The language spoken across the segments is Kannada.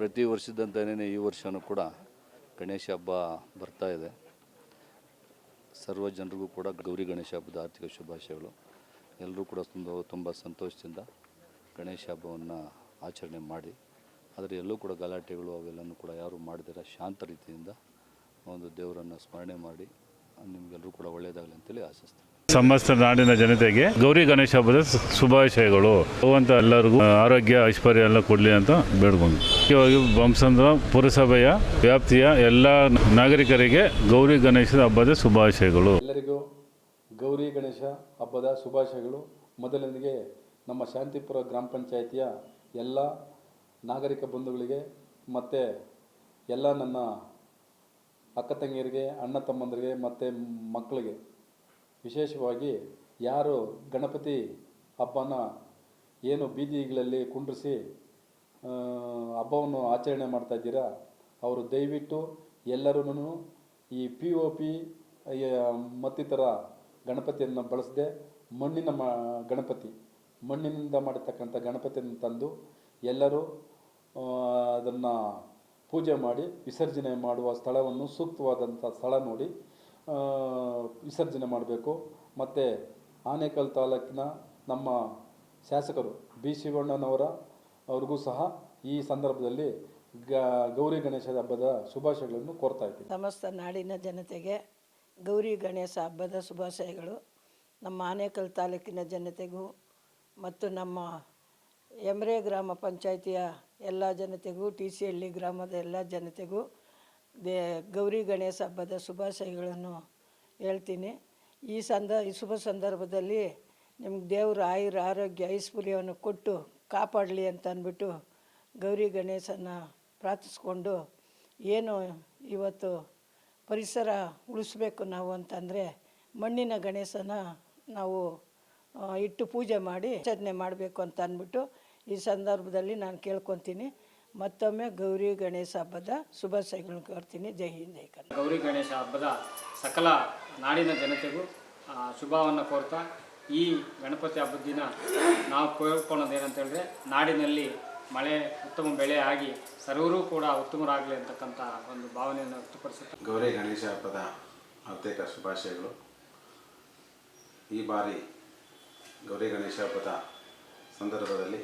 ಪ್ರತಿ ವರ್ಷದಂತೆಯೇ ಈ ವರ್ಷವೂ ಕೂಡ ಗಣೇಶ ಹಬ್ಬ ಬರ್ತಾ ಇದೆ. ಸರ್ವ ಜನರಿಗೂ ಕೂಡ ಗೌರಿ ಗಣೇಶ ಹಬ್ಬದ ಆರ್ಥಿಕ ಶುಭಾಶಯಗಳು. ಎಲ್ಲರೂ ಕೂಡ ತುಂಬ ತುಂಬ ಸಂತೋಷದಿಂದ ಗಣೇಶ ಹಬ್ಬವನ್ನು ಆಚರಣೆ ಮಾಡಿ, ಆದರೆ ಎಲ್ಲೂ ಕೂಡ ಗಲಾಟೆಗಳು ಅವೆಲ್ಲನೂ ಕೂಡ ಯಾರು ಮಾಡಿದಿರ ಶಾಂತ ರೀತಿಯಿಂದ ಒಂದು ದೇವರನ್ನು ಸ್ಮರಣೆ ಮಾಡಿ ನಿಮಗೆಲ್ಲರೂ ಕೂಡ ಒಳ್ಳೆಯದಾಗಲಿ ಅಂತೇಳಿ ಆಶಿಸ್ತೀನಿ. ಸಮಸ್ತ ನಾಡಿನ ಜನತೆಗೆ ಗೌರಿ ಗಣೇಶ ಹಬ್ಬದ ಶುಭಾಶಯಗಳು. ಭಗವಂತ ಎಲ್ಲರಿಗೂ ಆರೋಗ್ಯ, ಐಶ್ವರ್ಯ ಎಲ್ಲ ಕೊಡಲಿ ಅಂತ ಬೇಡ್ಕೊಂಡು. ಮುಖ್ಯವಾಗಿ ಬಂಸಂದ್ರ ಪುರಸಭೆಯ ವ್ಯಾಪ್ತಿಯ ಎಲ್ಲ ನಾಗರಿಕರಿಗೆ ಗೌರಿ ಗಣೇಶದ ಹಬ್ಬದ ಶುಭಾಶಯಗಳು. ಎಲ್ಲರಿಗೂ ಗೌರಿ ಗಣೇಶ ಹಬ್ಬದ ಶುಭಾಶಯಗಳು. ಮೊದಲನಿಗೆ ನಮ್ಮ ಶಾಂತಿಪುರ ಗ್ರಾಮ ಪಂಚಾಯಿತಿಯ ಎಲ್ಲ ನಾಗರಿಕ ಬಂಧುಗಳಿಗೆ, ಮತ್ತು ಎಲ್ಲ ನನ್ನ ಅಕ್ಕ ತಂಗಿಯರಿಗೆ, ಅಣ್ಣ ತಮ್ಮಂದರಿಗೆ, ಮತ್ತು ಮಕ್ಕಳಿಗೆ ವಿಶೇಷವಾಗಿ ಯಾರು ಗಣಪತಿ ಹಬ್ಬನ ಏನು ಬೀದಿಗಳಲ್ಲಿ ಕುಂಡ್ರಿಸಿ ಹಬ್ಬವನ್ನು ಆಚರಣೆ ಮಾಡ್ತಾ ಇದ್ದೀರಾ, ಅವರು ದಯವಿಟ್ಟು ಎಲ್ಲರೂ ಈ ಪಿ ಒ ಪಿ ಮತ್ತಿತರ ಗಣಪತಿಯನ್ನು ಬಳಸದೆ ಮಣ್ಣಿನ ಮ, ಗಣಪತಿ, ಮಣ್ಣಿನಿಂದ ಮಾಡಿರ್ತಕ್ಕಂಥ ಗಣಪತಿಯನ್ನು ತಂದು ಎಲ್ಲರೂ ಅದನ್ನು ಪೂಜೆ ಮಾಡಿ, ವಿಸರ್ಜನೆ ಮಾಡುವ ಸ್ಥಳವನ್ನು ಸೂಕ್ತವಾದಂಥ ಸ್ಥಳ ನೋಡಿ ವಿಸರ್ಜನೆ ಮಾಡಬೇಕು. ಮತ್ತು ಆನೇಕಲ್ ತಾಲೂಕಿನ ನಮ್ಮ ಶಾಸಕರು ಬಿ ಶಿವಣ್ಣನವರ ಅವ್ರಿಗೂ ಸಹ ಈ ಸಂದರ್ಭದಲ್ಲಿ ಗ, ಗೌರಿ ಗಣೇಶದ ಹಬ್ಬದ ಶುಭಾಶಯಗಳನ್ನು ಕೋರ್ತಾ ಇದ್ದೀವಿ ಸಮಸ್ತ ನಾಡಿನ ಜನತೆಗೆ ಗೌರಿ ಗಣೇಶ ಹಬ್ಬದ ಶುಭಾಶಯಗಳು. ನಮ್ಮ ಆನೇಕಲ್ ತಾಲೂಕಿನ ಜನತೆಗೂ ಮತ್ತು ನಮ್ಮ ಎಮ್ರೆ ಗ್ರಾಮ ಪಂಚಾಯಿತಿಯ ಎಲ್ಲ ಜನತೆಗೂ, ಟಿ ಸಿ ಹಳ್ಳಿ ಗ್ರಾಮದ ಎಲ್ಲ ಜನತೆಗೂ ದೇ ಗೌರಿ ಗಣೇಶ ಹಬ್ಬದ ಶುಭಾಶಯಗಳನ್ನು ಹೇಳ್ತೀನಿ. ಈ ಸಂದ, ಈ ಶುಭ ಸಂದರ್ಭದಲ್ಲಿ ನಿಮ್ಗೆ ದೇವರು ಆಯುರ, ಆರೋಗ್ಯ ಐಶ್ವರ್ಯವನ್ನು ಕೊಟ್ಟು ಕಾಪಾಡಲಿ ಅಂತ ಅಂದ್ಬಿಟ್ಟು ಗೌರಿ ಗಣೇಶನ ಪ್ರಾರ್ಥಿಸ್ಕೊಂಡು ಏನು ಇವತ್ತು ಪರಿಸರ ಉಳಿಸ್ಬೇಕು ನಾವು ಅಂತಂದರೆ ಮಣ್ಣಿನ ಗಣೇಶನ ನಾವು ಇಟ್ಟು ಪೂಜೆ ಮಾಡಿ ಆಚರಣೆ ಮಾಡಬೇಕು ಅಂತ ಅಂದ್ಬಿಟ್ಟು ಈ ಸಂದರ್ಭದಲ್ಲಿ ನಾನು ಕೇಳ್ಕೊತೀನಿ. ಮತ್ತೊಮ್ಮೆ ಗೌರಿ ಗಣೇಶ ಹಬ್ಬದ ಶುಭಾಶಯಗಳನ್ನು ಕೋರ್ತೀನಿ. ಜೈ ಹಿಂದ್ ಜೈ ಕನ್ನಡ. ಗೌರಿ ಗಣೇಶ ಹಬ್ಬದ ಸಕಲ ನಾಡಿನ ಜನತೆಗೂ ಆ, ಶುಭವನ್ನು ಕೋರ್ತಾ ಈ ಗಣಪತಿ ಹಬ್ಬದ ದಿನ ನಾವು ಕೋರ್ಕೊಳ್ಳೋದು ಏನಂತ ಹೇಳಿದ್ರೆ ನಾಡಿನಲ್ಲಿ ಮಳೆ ಉತ್ತಮ ಬೆಳೆ ಆಗಿ ಸರ್ವರೂ ಕೂಡ ಉತ್ತಮರಾಗಲಿ ಅಂತಕ್ಕಂಥ ಒಂದು ಭಾವನೆಯನ್ನು ವ್ಯಕ್ತಪಡಿಸುತ್ತೆ. ಗೌರಿ ಗಣೇಶ ಹಬ್ಬದ ಪ್ರತ್ಯೇಕ ಶುಭಾಶಯಗಳು. ಈ ಬಾರಿ ಗೌರಿ ಗಣೇಶ ಹಬ್ಬದ ಸಂದರ್ಭದಲ್ಲಿ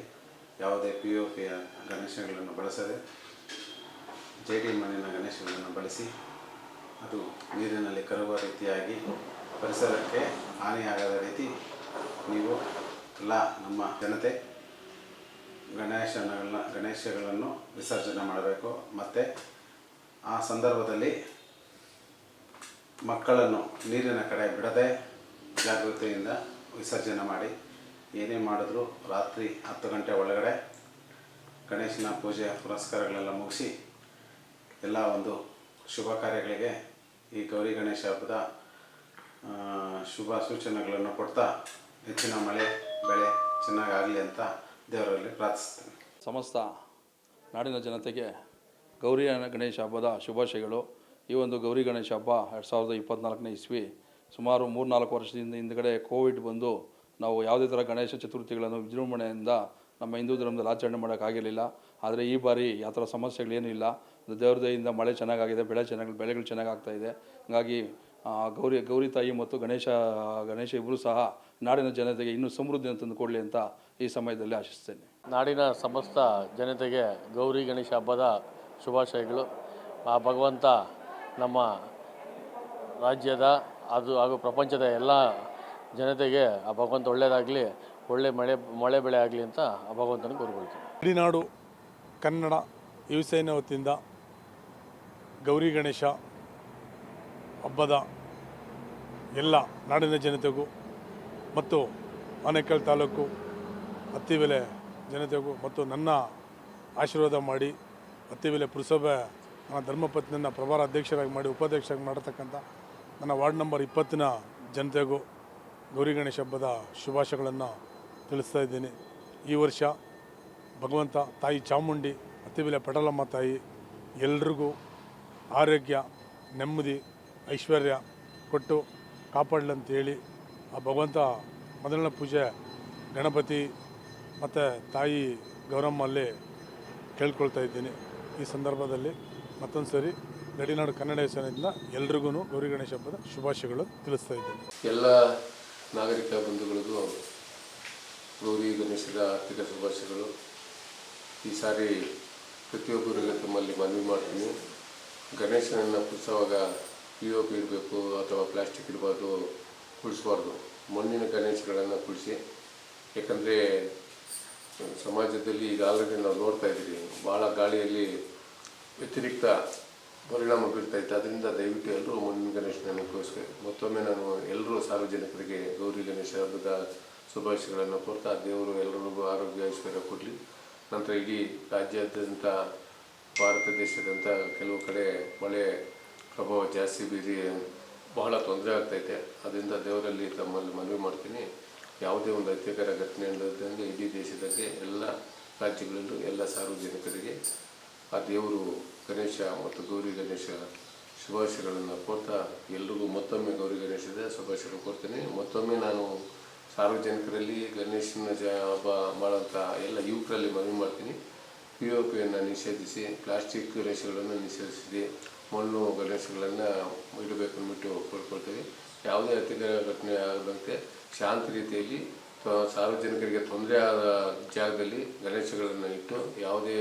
ಯಾವುದೇ ಪಿ ಒ ಪಿಯ ಗಣೇಶಗಳನ್ನು ಬಳಸದೆ ಜೆ ಡಿ ಮಣ್ಣಿನ ಗಣೇಶಗಳನ್ನು ಬಳಸಿ ಅದು ನೀರಿನಲ್ಲಿ ಕರುವ ರೀತಿಯಾಗಿ ಪರಿಸರಕ್ಕೆ ಹಾನಿಯಾಗದ ರೀತಿ ನೀವು ಎಲ್ಲ ನಮ್ಮ ಜನತೆ ಗಣೇಶನಗಳನ್ನ ಗಣೇಶಗಳನ್ನು ವಿಸರ್ಜನೆ ಮಾಡಬೇಕು. ಮತ್ತು ಆ ಸಂದರ್ಭದಲ್ಲಿ ಮಕ್ಕಳನ್ನು ನೀರಿನ ಕಡೆ ಬಿಡದೆ ಜಾಗೃತಿಯಿಂದ ವಿಸರ್ಜನೆ ಮಾಡಿ ಏನೇ ಮಾಡಿದ್ರು ರಾತ್ರಿ ಹತ್ತು ಗಂಟೆ ಒಳಗಡೆ ಗಣೇಶನ ಪೂಜೆ ಪುರಸ್ಕಾರಗಳೆಲ್ಲ ಮುಗಿಸಿ ಎಲ್ಲ ಒಂದು ಶುಭ ಕಾರ್ಯಗಳಿಗೆ ಈ ಗೌರಿ ಗಣೇಶ ಹಬ್ಬದ ಶುಭ ಸೂಚನೆಗಳನ್ನು ಕೊಡ್ತಾ ಹೆಚ್ಚಿನ ಮಳೆ, ಬೆಳೆ ಚೆನ್ನಾಗಾಗಲಿ ಅಂತ ದೇವರಲ್ಲಿ ಪ್ರಾರ್ಥಿಸ್ತೇನೆ ಸಮಸ್ತ ನಾಡಿನ ಜನತೆಗೆ ಗೌರಿ ಗಣೇಶ ಹಬ್ಬದ ಶುಭಾಶಯಗಳು. ಈ ಒಂದು ಗೌರಿ ಗಣೇಶ ಹಬ್ಬ ಎರಡು ಸಾವಿರದ ಇಪ್ಪತ್ತ್ನಾಲ್ಕನೇ ಇಸ್ವಿ ಸುಮಾರು ಮೂರ್ನಾಲ್ಕು ವರ್ಷದಿಂದ ಹಿಂದ್ಗಡೆ ಕೋವಿಡ್ ಬಂದು ನಾವು ಯಾವುದೇ ಥರ ಗಣೇಶ ಚತುರ್ಥಿಗಳನ್ನು ವಿಜೃಂಭಣೆಯಿಂದ ನಮ್ಮ ಹಿಂದೂ ಧರ್ಮದಲ್ಲಿ ಆಚರಣೆ ಮಾಡೋಕ್ಕಾಗಿರಲಿಲ್ಲ ಆದರೆ ಈ ಬಾರಿ ಯಾವ ಥರ ಸಮಸ್ಯೆಗಳೇನೂ ಇಲ್ಲ. ದೇವ್ರ ದಯೆಯಿಂದ ಮಳೆ ಚೆನ್ನಾಗಾಗಿದೆ, ಬೆಳೆ ಚೆನ್ನಾಗಿ, ಬೆಳೆಗಳು ಚೆನ್ನಾಗಿ ಆಗ್ತಾ ಇದೆ. ಹಾಗಾಗಿ ಗೌರಿ ಗೌರಿ ತಾಯಿ ಮತ್ತು ಗಣೇಶ ಗಣೇಶ ಇಬ್ಬರು ಸಹ ನಾಡಿನ ಜನತೆಗೆ ಇನ್ನೂ ಸಮೃದ್ಧಿಯನ್ನು ತಂದುಕೊಡಲಿ ಅಂತ ಈ ಸಮಯದಲ್ಲಿ ಆಶಿಸ್ತೇನೆ. ನಾಡಿನ ಸಮಸ್ತ ಜನತೆಗೆ ಗೌರಿ, ಗಣೇಶ ಹಬ್ಬದ ಶುಭಾಶಯಗಳು. ಆ ಭಗವಂತ ನಮ್ಮ ರಾಜ್ಯದ ಅದು ಹಾಗೂ ಪ್ರಪಂಚದ ಎಲ್ಲ ಜನತೆಗೆ ಆ ಭಗವಂತ ಒಳ್ಳೆಯದಾಗಲಿ ಒಳ್ಳೆ ಮಳೆ ಮಳೆ ಬೆಳೆ ಆಗಲಿ ಅಂತ ಆ ಭಗವಂತನ ಕೋರ್ಕೊಳ್ತೀನಿ. ಗಡಿನಾಡು ಕನ್ನಡ, ಯುವಸೇನೆ ವತಿಯಿಂದ ಗೌರಿ ಗಣೇಶ ಹಬ್ಬದ ಎಲ್ಲ ನಾಡಿನ ಜನತೆಗೂ ಮತ್ತು ಆನೇಕಲ್ ತಾಲೂಕು ಅತ್ತಿಬೆಲೆ ಜನತೆಗೂ ಮತ್ತು ನನ್ನ ಆಶೀರ್ವಾದ ಮಾಡಿ ಅತ್ತಿಬೆಲೆ ಪುರಸಭೆ ನನ್ನ ಧರ್ಮಪತ್ನಿಯನ್ನು ಪ್ರಭಾರ ಅಧ್ಯಕ್ಷರಾಗಿ ಮಾಡಿ, ಉಪಾಧ್ಯಕ್ಷರಾಗಿ ಮಾಡಿರ್ತಕ್ಕಂಥ ನನ್ನ ವಾರ್ಡ್ ನಂಬರ್ ಇಪ್ಪತ್ತಿನ ಜನತೆಗೂ ಗೌರಿ ಗಣೇಶ ಹಬ್ಬದ ಶುಭಾಶಯಗಳನ್ನು ತಿಳಿಸ್ತಾ ಇದ್ದೀನಿ. ಈ ವರ್ಷ ಭಗವಂತ ತಾಯಿ ಚಾಮುಂಡಿ ಅತ್ತಿಬೆಲೆ ಪಟಲಮ್ಮ ತಾಯಿ, ಎಲ್ರಿಗೂ ಆರೋಗ್ಯ, ನೆಮ್ಮದಿ, ಐಶ್ವರ್ಯ ಕೊಟ್ಟು ಕಾಪಾಡಲಿ ಹೇಳಿ ಆ ಭಗವಂತ ಮೊದಲನೇ ಪೂಜೆ ಗಣಪತಿ ಮತ್ತು ತಾಯಿ ಗೌರಮ್ಮಲ್ಲಿ ಕೇಳ್ಕೊಳ್ತಾ ಇದ್ದೀನಿ. ಈ ಸಂದರ್ಭದಲ್ಲಿ ಮತ್ತೊಂದು ಸರಿ ಗಡಿನಾಡು ಕನ್ನಡ ಹೆಸರಿನಿಂದ ಎಲ್ರಿಗೂ ಗೌರಿ ಗಣೇಶ ಹಬ್ಬದ ಶುಭಾಶಯಗಳು ತಿಳಿಸ್ತಾ ಇದ್ದೀನಿ. ಎಲ್ಲ ನಾಗರಿಕ ಬಂಧುಗಳಿಗೂ ಗೌರಿ ಗಣೇಶದ ಆರ್ಥಿಕ ಶುಭಾಶಯಗಳು ಈ ಸಾರಿ ಪ್ರತಿಯೊಬ್ಬರಿಗೆ ತಮ್ಮಲ್ಲಿ ಮನವಿ ಮಾಡ್ತೀನಿ. ಗಣೇಶನನ್ನು ಕುಡಿಸೋವಾಗ ಪಿ ಒ ಪಿ ಇರಬೇಕು ಅಥವಾ ಪ್ಲಾಸ್ಟಿಕ್ ಇರಬಾರ್ದು ಕುಡಿಸ್ಬಾರ್ದು. ಮಣ್ಣಿನ ಗಣೇಶಗಳನ್ನು ಕುಡಿಸಿ. ಯಾಕಂದರೆ ಸಮಾಜದಲ್ಲಿ ಈಗ ಆಲ್ರೆಡಿ ನಾವು ನೋಡ್ತಾ ಇದ್ದೀವಿ ಭಾಳ ಗಾಳಿಯಲ್ಲಿ ವ್ಯತಿರಿಕ್ತ ಪರಿಣಾಮ ಬೀರ್ತಾಯಿತ್ತು ಅದರಿಂದ ದಯವಿಟ್ಟು ಎಲ್ಲರೂ ಮಣ್ಣಿನ ಗಣೇಶನನ್ನು ಕೂರಿಸ್ಬೇಕು ಮತ್ತೊಮ್ಮೆ ನಾನು ಎಲ್ಲರೂ ಸಾರ್ವಜನಿಕರಿಗೆ ಗೌರಿ ಗಣೇಶ ಹಬ್ಬದ ಶುಭಾಶಯಗಳನ್ನು ಕೋರ್ತಾ, ದೇವರು ಎಲ್ಲರಿಗೂ ಆರೋಗ್ಯ, ಐಶ್ವರ್ಯ ಕೊಡಲಿ. ನಂತರ ಇಡೀ ರಾಜ್ಯಾದ್ಯಂತ, ಭಾರತ ದೇಶದಂತ ಕೆಲವು ಕಡೆ ಮಳೆ ಪ್ರಭಾವ ಜಾಸ್ತಿ ಬೀರಿ ಬಹಳ ತೊಂದರೆ ಆಗ್ತೈತೆ. ಅದರಿಂದ ದೇವರಲ್ಲಿ ತಮ್ಮಲ್ಲಿ ಮನವಿ ಮಾಡ್ತೀನಿ. ಯಾವುದೇ ಒಂದು ಅತ್ಯಕರ ಘಟನೆ ನಡೆದಂಗೆ ಇಡೀ ದೇಶದಲ್ಲಿ ಎಲ್ಲ ರಾಜ್ಯಗಳಲ್ಲೂ ಎಲ್ಲ ಸಾರ್ವಜನಿಕರಿಗೆ ಆ ದೇವರು ಗಣೇಶ ಮತ್ತು ಗೌರಿ ಗಣೇಶ ಶುಭಾಶಯಗಳನ್ನು ಕೋರ್ತಾ ಎಲ್ರಿಗೂ ಮತ್ತೊಮ್ಮೆ ಗೌರಿ ಗಣೇಶದ ಶುಭಾಶಯಗಳು ಕೋರ್ತೀನಿ. ಮತ್ತೊಮ್ಮೆ ನಾನು ಸಾರ್ವಜನಿಕರಲ್ಲಿ ಗಣೇಶನ ಜ ಹಬ್ಬ ಮಾಡುವಂಥ ಎಲ್ಲ ಯುವಕರಲ್ಲಿ ಮನವಿ ಮಾಡ್ತೀನಿ. ಪಿ ಒ ಪಿಯನ್ನು ನಿಷೇಧಿಸಿ, ಪ್ಲಾಸ್ಟಿಕ್ ಗಣೇಶಗಳನ್ನು ನಿಷೇಧಿಸಿ ಮಣ್ಣು ಗಣೇಶಗಳನ್ನು ಇಡಬೇಕು ಅಂದ್ಬಿಟ್ಟು ಕೇಳ್ಕೊಳ್ತೀವಿ. ಯಾವುದೇ ಅತಿಕರ ಘಟನೆ ಆಗದಂತೆ ಶಾಂತ ರೀತಿಯಲ್ಲಿ ಸಾರ್ವಜನಿಕರಿಗೆ ತೊಂದರೆ ಆದ ಜಾಗದಲ್ಲಿ ಗಣೇಶಗಳನ್ನು ಇಟ್ಟು ಯಾವುದೇ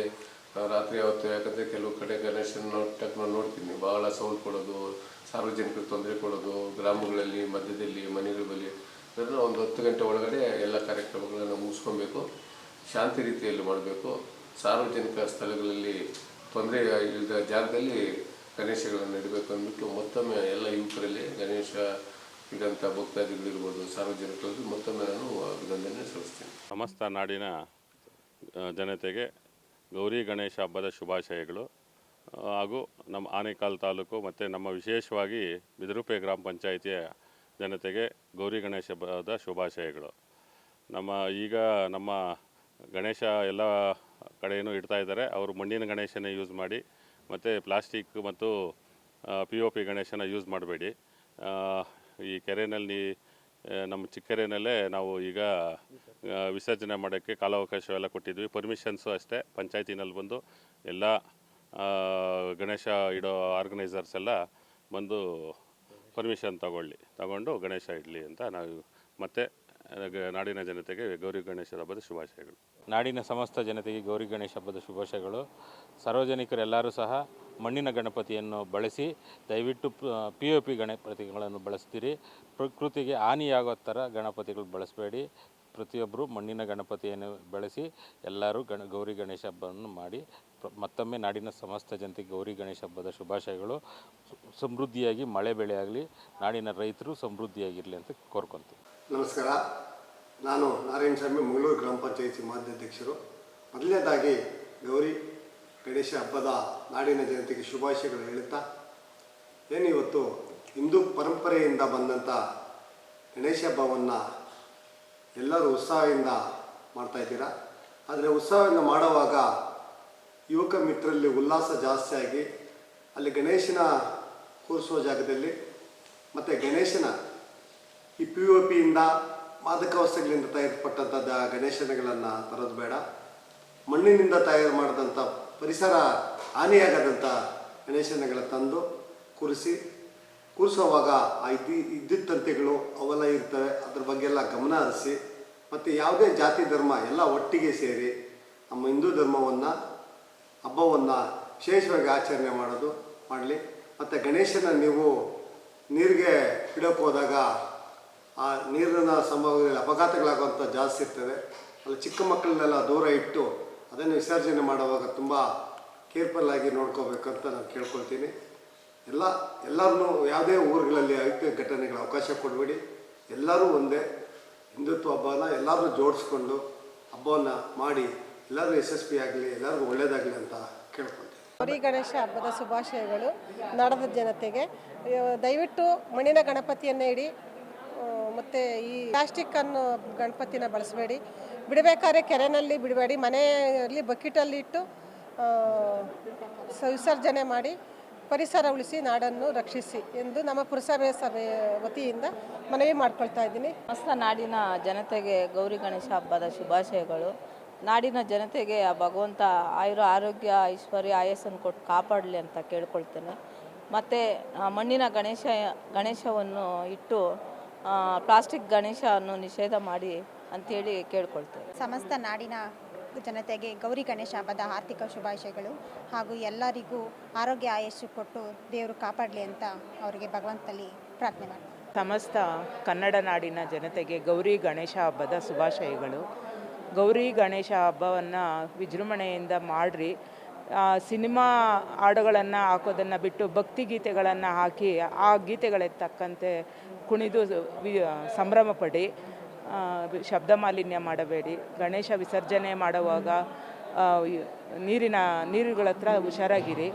ರಾತ್ರಿ ಹೊತ್ತು ಯಾಕಂದರೆ ಕೆಲವು ಕಡೆ ಗಣೇಶನ ನೋಟಕ್ಕೆ ನೋಡ್ತೀನಿ. ಭಾಳ ಸೌಂಡ್ ಕೊಡೋದು ಸಾರ್ವಜನಿಕರಿಗೆ ತೊಂದರೆ ಕೊಡೋದು, ಗ್ರಾಮಗಳಲ್ಲಿ, ಮಧ್ಯದಲ್ಲಿ, ಮನೆಗಳ ಬಳಿ. ಅದನ್ನು ಒಂದು ಹತ್ತು ಗಂಟೆ ಒಳಗಡೆ ಎಲ್ಲ ಕಾರ್ಯಕ್ರಮಗಳನ್ನು ಮುಗಿಸ್ಕೊಬೇಕು. ಶಾಂತಿ ರೀತಿಯಲ್ಲಿ ಮಾಡಬೇಕು. ಸಾರ್ವಜನಿಕ ಸ್ಥಳಗಳಲ್ಲಿ ತೊಂದರೆ ಇಲ್ಲದ ಜಾಗದಲ್ಲಿ ಗಣೇಶಗಳನ್ನು ಇಡಬೇಕು ಅಂದ್ಬಿಟ್ಟು ಮತ್ತೊಮ್ಮೆ ಎಲ್ಲ ಯುವಕರಲ್ಲಿ ಗಣೇಶ ಇದಂಥ ಭಕ್ತಾದಿಗಳಿರ್ಬೋದು ಸಾರ್ವಜನಿಕರಲ್ಲಿ ಮತ್ತೊಮ್ಮೆ ನಾನು ಅಭಿನಂದನೆ ಸಲ್ಲಿಸ್ತೀನಿ. ಸಮಸ್ತ ನಾಡಿನ ಜನತೆಗೆ ಗೌರಿ ಗಣೇಶ ಹಬ್ಬದ ಶುಭಾಶಯಗಳು. ಹಾಗೂ ನಮ್ಮ ಆನೇಕಾಲ್ ತಾಲೂಕು ಮತ್ತು ನಮ್ಮ ವಿಶೇಷವಾಗಿ ಬಿದರುಪೆ ಗ್ರಾಮ ಪಂಚಾಯಿತಿಯ ಜನತೆಗೆ ಗೌರಿ ಗಣೇಶ ಹಬ್ಬದ ಶುಭಾಶಯಗಳು. ನಮ್ಮ ಈಗ ನಮ್ಮ ಗಣೇಶ ಎಲ್ಲ ಕಡೆಯೂ ಇಡ್ತಾ ಇದ್ದಾರೆ. ಅವರು ಮಣ್ಣಿನ ಗಣೇಶನೇ ಯೂಸ್ ಮಾಡಿ ಮತ್ತು ಪ್ಲಾಸ್ಟಿಕ್ ಮತ್ತು ಪಿ ಒ ಪಿ ಗಣೇಶನ ಯೂಸ್ ಮಾಡಬೇಡಿ. ಈ ಕೆರೆಯಲ್ಲಿ ನಮ್ಮ ಚಿಕ್ಕರೆನಲ್ಲೇ ನಾವು ಈಗ ವಿಸರ್ಜನೆ ಮಾಡೋಕ್ಕೆ ಕಾಲಾವಕಾಶವೆಲ್ಲ ಕೊಟ್ಟಿದ್ವಿ. ಪರ್ಮಿಷನ್ಸು ಅಷ್ಟೇ, ಪಂಚಾಯತಿನಲ್ಲಿ ಬಂದು ಎಲ್ಲ ಗಣೇಶ ಇಡೋ ಆರ್ಗನೈಸರ್ಸ್ ಎಲ್ಲ ಬಂದು ಪರ್ಮಿಷನ್ ತಗೊಳ್ಳಿ, ತಗೊಂಡು ಗಣೇಶ ಇಡಲಿ ಅಂತ ನಾವು, ಮತ್ತೆ ನಾಡಿನ ಜನತೆಗೆ ಗೌರಿ ಗಣೇಶರ ಹಬ್ಬದ ಶುಭಾಶಯಗಳು. ನಾಡಿನ ಸಮಸ್ತ ಜನತೆಗೆ ಗೌರಿ ಗಣೇಶ ಹಬ್ಬದ ಶುಭಾಶಯಗಳು. ಸಾರ್ವಜನಿಕರೆಲ್ಲರೂ ಸಹ ಮಣ್ಣಿನ ಗಣಪತಿಯನ್ನು ಬಳಸಿ ದಯವಿಟ್ಟು ಪಿ ಒ ಪಿ ಗಣಪತಿಗಳನ್ನು ಬಳಸ್ತೀರಿ. ಪ್ರಕೃತಿಗೆ ಹಾನಿಯಾಗೋ ಥರ ಗಣಪತಿಗಳು ಬಳಸಬೇಡಿ. ಪ್ರತಿಯೊಬ್ಬರು ಮಣ್ಣಿನ ಗಣಪತಿಯನ್ನು ಬಳಸಿ ಎಲ್ಲರೂ ಗಣ, ಗೌರಿ ಗಣೇಶ ಹಬ್ಬವನ್ನು ಮಾಡಿ ಮತ್ತೊಮ್ಮೆ ನಾಡಿನ ಸಮಸ್ತ ಜನತೆಗೆ ಗೌರಿ ಗಣೇಶ ಹಬ್ಬದ ಶುಭಾಶಯಗಳು. ಸಮೃದ್ಧಿಯಾಗಿ ಮಳೆ ಬೆಳೆ ಆಗಲಿ, ನಾಡಿನ ರೈತರು ಸಮೃದ್ಧಿಯಾಗಿರಲಿ ಅಂತ ಕೋರ್ಕೊತೀವಿ. ನಮಸ್ಕಾರ. ನಾನು ನಾರಾಯಣ ಸ್ವಾಮಿ ಮಂಗಳೂರು ಗ್ರಾಮ ಪಂಚಾಯಿತಿ ಮಾಧ್ಯಧ್ಯಕ್ಷರು ಮೊದಲನೇದಾಗಿ ಗೌರಿ ಗಣೇಶ ಹಬ್ಬದ ನಾಡಿನ ಜನತೆಗೆ ಶುಭಾಶಯಗಳು ಹೇಳುತ್ತಾ, ಏನು ಇವತ್ತು ಹಿಂದೂ ಪರಂಪರೆಯಿಂದ ಬಂದಂಥ ಗಣೇಶ ಹಬ್ಬವನ್ನು ಎಲ್ಲರೂ ಉತ್ಸಾಹದಿಂದ ಮಾಡ್ತಾ ಇದ್ದೀರಾ? ಆದರೆ ಉತ್ಸಾಹವನ್ನು ಮಾಡುವಾಗ ಯುವಕ ಮಿತ್ರರಲ್ಲಿ ಉಲ್ಲಾಸ ಜಾಸ್ತಿಯಾಗಿ ಅಲ್ಲಿ ಗಣೇಶನ ಕೂರಿಸುವ ಜಾಗದಲ್ಲಿ ಮತ್ತು ಗಣೇಶನ ಈ ಪಿ ಒ ಪಿಯಿಂದ ಮಾದಕ ವಸ್ತುಗಳಿಂದ ತಯಾರಿಸಲ್ಪಟ್ಟಂಥ ಗಣೇಶನಗಳನ್ನು ತರೋದು ಬೇಡ. ಮಣ್ಣಿನಿಂದ ತಯಾರು ಮಾಡಿದಂಥ ಪರಿಸರ ಹಾನಿಯಾಗದಂಥ ಗಣೇಶನಗಳ ತಂದು ಕೂರಿಸಿ, ಕೂರಿಸುವಾಗ ಆ ಇದ್ದಿ ವಿದ್ಯುತ್ ತಂತಿಗಳು ಅವೆಲ್ಲ ಇರ್ತವೆ. ಅದ್ರ ಬಗ್ಗೆ ಎಲ್ಲ ಗಮನ ಹರಿಸಿ, ಮತ್ತು ಯಾವುದೇ ಜಾತಿ ಧರ್ಮ ಎಲ್ಲ ಒಟ್ಟಿಗೆ ಸೇರಿ ನಮ್ಮ ಹಿಂದೂ ಧರ್ಮವನ್ನು, ಹಬ್ಬವನ್ನು ವಿಶೇಷವಾಗಿ ಆಚರಣೆ ಮಾಡೋದು, ಮಾಡಲಿ. ಮತ್ತು ಗಣೇಶನ ನೀವು ನೀರಿಗೆ ಇಡೋಕೆ ಹೋದಾಗ ಆ ನೀರಿನ ಸಂಭವದಲ್ಲಿ ಅಪಘಾತಗಳಾಗುವಂಥ ಜಾಸ್ತಿ ಇರ್ತದೆ ಅಲ್ಲಿ ಚಿಕ್ಕ ಮಕ್ಕಳನ್ನೆಲ್ಲ ದೂರ ಇಟ್ಟು ಅದನ್ನು ವಿಸರ್ಜನೆ ಮಾಡುವಾಗ ತುಂಬ ಕೇರ್ಫುಲ್ ಆಗಿ ಅಂತ ನಾನು ಕೇಳ್ಕೊಳ್ತೀನಿ. ಎಲ್ಲ, ಎಲ್ಲರನ್ನೂ ಯಾವುದೇ ಊರುಗಳಲ್ಲಿ ಐಕ್ಯ ಘಟನೆಗಳ ಅವಕಾಶ ಕೊಡಬೇಡಿ. ಎಲ್ಲರೂ ಒಂದೇ, ಹಿಂದುತ್ವ ಹಬ್ಬನ ಎಲ್ಲರನ್ನೂ ಜೋಡಿಸ್ಕೊಂಡು ಹಬ್ಬವನ್ನು ಮಾಡಿ, ಎಲ್ಲರೂ ಯಶಸ್ವಿಯಾಗಲಿ ಎಲ್ಲರಿಗೂ ಒಳ್ಳೆಯದಾಗಲಿ ಅಂತ ಕೇಳ್ಕೊಳ್ತೀನಿ. ಗೌರಿ ಗಣೇಶ ಹಬ್ಬದ ಶುಭಾಶಯಗಳು. ನಾಡದ ಜನತೆಗೆ. ದಯವಿಟ್ಟು ಮಣ್ಣಿನ ಗಣಪತಿಯನ್ನೇ ಇಡಿ. ಮತ್ತು ಈ ಪ್ಲಾಸ್ಟಿಕ್ ಅನ್ನು ಗಣಪತಿನ ಬಳಸಬೇಡಿ. ಬಿಡಬೇಕಾದ್ರೆ ಕೆರೆನಲ್ಲಿ ಬಿಡಬೇಡಿ, ಮನೆಯಲ್ಲಿ ಬಕೆಟಲ್ಲಿ ಇಟ್ಟು ವಿಸರ್ಜನೆ ಮಾಡಿ, ಪರಿಸರ ಉಳಿಸಿ, ನಾಡನ್ನು ರಕ್ಷಿಸಿ ಎಂದು ನಮ್ಮ ಪುರಸಭೆ ಸಭೆ ವತಿಯಿಂದ ಮನವಿ ಮಾಡ್ಕೊಳ್ತಾ ಇದ್ದೀನಿ. ಸಮಸ್ತ ನಾಡಿನ ಜನತೆಗೆ ಗೌರಿ ಗಣೇಶ ಹಬ್ಬದ ಶುಭಾಶಯಗಳು. ನಾಡಿನ ಜನತೆಗೆ ಆ ಭಗವಂತ ಆಯುರ ಆರೋಗ್ಯ, ಐಶ್ವರ್ಯ, ಆಯಸ್ಸನ್ನು ಕೊಟ್ಟು ಕಾಪಾಡಲಿ ಅಂತ ಕೇಳ್ಕೊಳ್ತೇನೆ. ಮತ್ತು ಮಣ್ಣಿನ ಗಣೇಶ, ಗಣೇಶವನ್ನು ಇಟ್ಟು ಪ್ಲಾಸ್ಟಿಕ್ ಗಣೇಶ ಅನ್ನು ನಿಷೇಧ ಮಾಡಿ ಅಂತೇಳಿ ಕೇಳ್ಕೊಳ್ತೇವೆ. ಸಮಸ್ತ ನಾಡಿನ ಜನತೆಗೆ ಗೌರಿ ಗಣೇಶ ಹಬ್ಬದ ಆರ್ಥಿಕ ಶುಭಾಶಯಗಳು ಹಾಗೂ ಎಲ್ಲರಿಗೂ ಆರೋಗ್ಯ ಆಯಸ್ಸು ಕೊಟ್ಟು ದೇವರು ಕಾಪಾಡಲಿ ಅಂತ ಅವರಿಗೆ ಭಗವಂತಲ್ಲಿ ಪ್ರಾರ್ಥನೆ ಮಾಡಿ ಸಮಸ್ತ ಕನ್ನಡ ನಾಡಿನ ಜನತೆಗೆ ಗೌರಿ ಗಣೇಶ ಹಬ್ಬದ ಶುಭಾಶಯಗಳು. ಗೌರಿ ಗಣೇಶ ಹಬ್ಬವನ್ನು ವಿಜೃಂಭಣೆಯಿಂದ ಮಾಡಿರಿ. ಸಿನಿಮಾ ಹಾಡುಗಳನ್ನು ಹಾಕೋದನ್ನು ಬಿಟ್ಟು ಭಕ್ತಿ ಗೀತೆಗಳನ್ನು ಹಾಕಿ ಆ ಗೀತೆಗಳಿಗೆ ತಕ್ಕಂತೆ ಕುಣಿದು ಸಂಭ್ರಮ ಪಡಿ ಶಬ್ದ ಮಾಲಿನ್ಯ ಮಾಡಬೇಡಿ, ಗಣೇಶ ವಿಸರ್ಜನೆ ಮಾಡುವಾಗ ನೀರಿನ, ನೀರುಗಳ ಹತ್ರ ಹುಷಾರಾಗಿರಿ,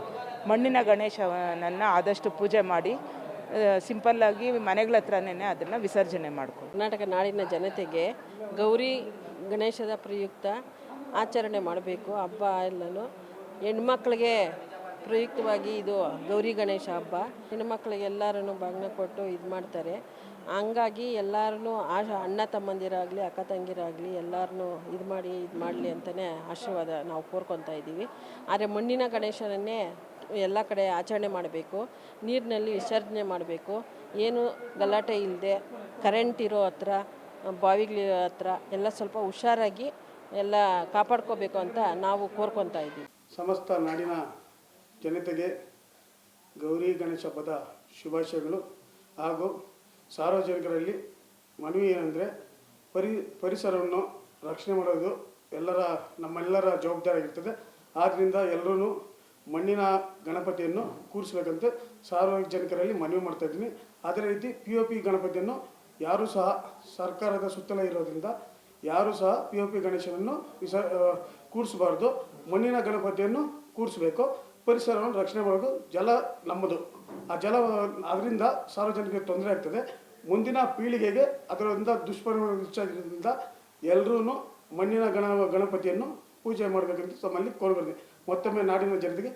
ಮಣ್ಣಿನ ಗಣೇಶನನ್ನು ಆದಷ್ಟು ಪೂಜೆ ಮಾಡಿ ಸಿಂಪಲ್ಲಾಗಿ ಮನೆಗಳ ಹತ್ರನೇ ಅದನ್ನು ವಿಸರ್ಜನೆ ಮಾಡಿಕೊ ಕರ್ನಾಟಕ ನಾಡಿನ ಜನತೆಗೆ ಗೌರಿ ಗಣೇಶದ ಪ್ರಯುಕ್ತ ಆಚರಣೆ ಮಾಡಬೇಕು, ಹಬ್ಬ ಎಲ್ಲನೂ. ಹೆಣ್ಮಕ್ಳಿಗೆ ಪ್ರಯುಕ್ತವಾಗಿ ಇದು ಗೌರಿ ಗಣೇಶ ಹಬ್ಬ. ಹೆಣ್ಮಕ್ಳಿಗೆ ಎಲ್ಲರೂ ಬಾಗಿನ ಕೊಟ್ಟು ಇದು ಮಾಡ್ತಾರೆ. ಹಂಗಾಗಿ ಎಲ್ಲರೂ ಆ ಅಣ್ಣ ತಮ್ಮಂದಿರಾಗಲಿ, ಅಕ್ಕ ತಂಗಿರಾಗಲಿ ಎಲ್ಲರನ್ನೂ ಇದು ಮಾಡಿ, ಇದು ಮಾಡಲಿ ಅಂತಲೇ ಆಶೀರ್ವಾದ ನಾವು ಕೋರ್ಕೊತಾ ಇದ್ದೀವಿ. ಆದರೆ ಮಣ್ಣಿನ ಗಣೇಶನನ್ನೇ ಎಲ್ಲ ಕಡೆ ಆಚರಣೆ ಮಾಡಬೇಕು. ನೀರಿನಲ್ಲಿ ವಿಸರ್ಜನೆ ಮಾಡಬೇಕು. ಏನು ಗಲಾಟೆ ಇಲ್ಲದೆ ಕರೆಂಟ್ ಇರೋ ಹತ್ರ ಬಾವಿಗಳಿರೋ ಹತ್ರ ಎಲ್ಲ ಸ್ವಲ್ಪ ಹುಷಾರಾಗಿ ಎಲ್ಲ ಕಾಪಾಡ್ಕೋಬೇಕು ಅಂತ ನಾವು ಕೋರ್ಕೊತಾ ಇದ್ದೀವಿ. ಸಮಸ್ತ ನಾಡಿನ ಜನತೆಗೆ ಗೌರಿ ಗಣೇಶ ಹಬ್ಬದ ಶುಭಾಶಯಗಳು. ಹಾಗೂ ಸಾರ್ವಜನಿಕರಲ್ಲಿ ಮನವಿ ಏನಂದರೆ ಪರಿ, ಪರಿಸರವನ್ನು ರಕ್ಷಣೆ ಮಾಡೋದು ಎಲ್ಲರ, ನಮ್ಮೆಲ್ಲರ ಜವಾಬ್ದಾರಿ ಆಗಿರ್ತದೆ. ಆದ್ದರಿಂದ ಎಲ್ಲರೂ ಮಣ್ಣಿನ ಗಣಪತಿಯನ್ನು ಕೂರಿಸ್ಬೇಕಂತೆ ಸಾರ್ವಜನಿಕರಲ್ಲಿ ಮನವಿ ಮಾಡ್ತಾ ಇದ್ದೀನಿ. ಅದೇ ರೀತಿ ಪಿ ಒ ಪಿ ಗಣಪತಿಯನ್ನು ಯಾರೂ ಸಹ ಸರ್ಕಾರದ ಸುತ್ತಲೇ ಇರೋದ್ರಿಂದ ಯಾರೂ ಸಹ ಪಿ ಒ ಪಿ ಗಣೇಶನನ್ನು ವಿಸ ಕೂರಿಸಬಾರ್ದು. ಮಣ್ಣಿನ ಗಣಪತಿಯನ್ನು ಕೂರಿಸಬೇಕು. ಪರಿಸರವನ್ನು ರಕ್ಷಣೆ ಮಾಡೋದು ಜಲ ನಮ್ಮದು. ಆ ಜಲ ಅದರಿಂದ ಸಾರ್ವಜನಿಕರಿಗೆ ತೊಂದರೆ ಆಗ್ತದೆ. ಮುಂದಿನ ಪೀಳಿಗೆಗೆ ಅದರಿಂದ ದುಷ್ಪರಿಣಾಮ ಹೆಚ್ಚಾಗಿರೋದ್ರಿಂದ ಎಲ್ಲರೂ ಮಣ್ಣಿನ ಗಣ ಗಣಪತಿಯನ್ನು ಪೂಜೆ ಮಾಡಬೇಕೆಂದು ತಮ್ಮಲ್ಲಿ ಕೋರ್ಬರ್ತೀನಿ ಮತ್ತೊಮ್ಮೆ ನಾಡಿನ ಜನತೆಗೆ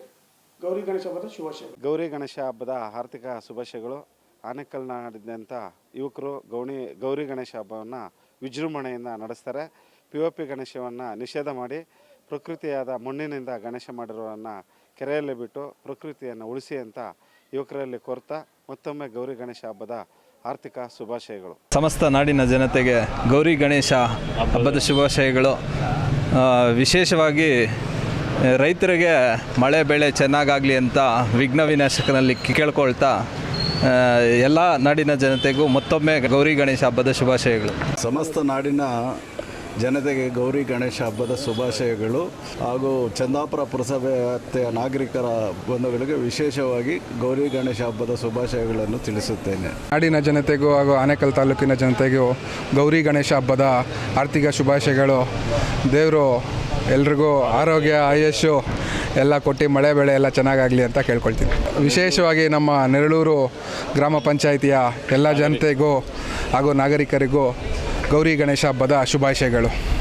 ಗೌರಿ ಗಣೇಶ ಹಬ್ಬದ ಶುಭಾಶಯಗಳು. ಗೌರಿ ಗಣೇಶ ಹಬ್ಬದ ಆರ್ಥಿಕ ಶುಭಾಶಯಗಳು. ಆನೆಕಲ್ ನಾಡಿದ್ದಂಥ ಯುವಕರು ಗೌಣಿ ಗೌರಿ ಗಣೇಶ ಹಬ್ಬವನ್ನು ವಿಜೃಂಭಣೆಯಿಂದ ನಡೆಸ್ತಾರೆ. ಪಿ ಒ ಪಿ ಗಣೇಶವನ್ನು ನಿಷೇಧ ಮಾಡಿ ಪ್ರಕೃತಿಯಾದ ಮಣ್ಣಿನಿಂದ ಗಣೇಶ ಮಾಡಿರೋವನ್ನು ಕೆರೆಯಲ್ಲಿ ಬಿಟ್ಟು ಪ್ರಕೃತಿಯನ್ನು ಉಳಿಸಿ ಅಂತ ಯುವಕರಲ್ಲಿ ಕೋರ್ತಾ ಮತ್ತೊಮ್ಮೆ ಗೌರಿ ಗಣೇಶ ಹಬ್ಬದ ಆರ್ಥಿಕ ಶುಭಾಶಯಗಳು. ಸಮಸ್ತ ನಾಡಿನ ಜನತೆಗೆ ಗೌರಿ ಗಣೇಶ ಹಬ್ಬದ ಶುಭಾಶಯಗಳು. ವಿಶೇಷವಾಗಿ ರೈತರಿಗೆ ಮಳೆ ಬೆಳೆ ಚೆನ್ನಾಗಾಗಲಿ ಅಂತ ವಿಘ್ನ ವಿನಾಶಕನಲ್ಲಿ ಕೇಳ್ಕೊಳ್ತಾ ಎಲ್ಲ ನಾಡಿನ ಜನತೆಗೂ ಮತ್ತೊಮ್ಮೆ ಗೌರಿ ಗಣೇಶ ಹಬ್ಬದ ಶುಭಾಶಯಗಳು. ಸಮಸ್ತ ನಾಡಿನ ಜನತೆಗೆ ಗೌರಿ ಗಣೇಶ ಹಬ್ಬದ ಶುಭಾಶಯಗಳು ಹಾಗೂ ಚಂದಾಪುರ ಪುರಸಭೆ ವ್ಯಾಪ್ತಿಯ ನಾಗರಿಕರ ಬಂಧುಗಳಿಗೆ ವಿಶೇಷವಾಗಿ ಗೌರಿ ಗಣೇಶ ಹಬ್ಬದ ಶುಭಾಶಯಗಳನ್ನು ತಿಳಿಸುತ್ತೇನೆ. ನಾಡಿನ ಜನತೆಗೂ ಹಾಗೂ ಆನೇಕಲ್ ತಾಲೂಕಿನ ಜನತೆಗೂ ಗೌರಿ ಗಣೇಶ ಹಬ್ಬದ ಆರ್ಥಿಕ ಶುಭಾಶಯಗಳು. ದೇವರು ಎಲ್ರಿಗೂ ಆರೋಗ್ಯ, ಆಯಸ್ಸು ಎಲ್ಲ ಕೊಟ್ಟು ಮಳೆ ಬೆಳೆ ಎಲ್ಲ ಚೆನ್ನಾಗಾಗಲಿ ಅಂತ ಕೇಳ್ಕೊಳ್ತೀನಿ. ವಿಶೇಷವಾಗಿ ನಮ್ಮ ನೆರಳೂರು ಗ್ರಾಮ ಪಂಚಾಯಿತಿಯ ಎಲ್ಲ ಜನತೆಗೂ ಹಾಗೂ ನಾಗರಿಕರಿಗೂ ಗೌರಿ ಗಣೇಶ ಹಬ್ಬದ ಶುಭಾಶಯಗಳು.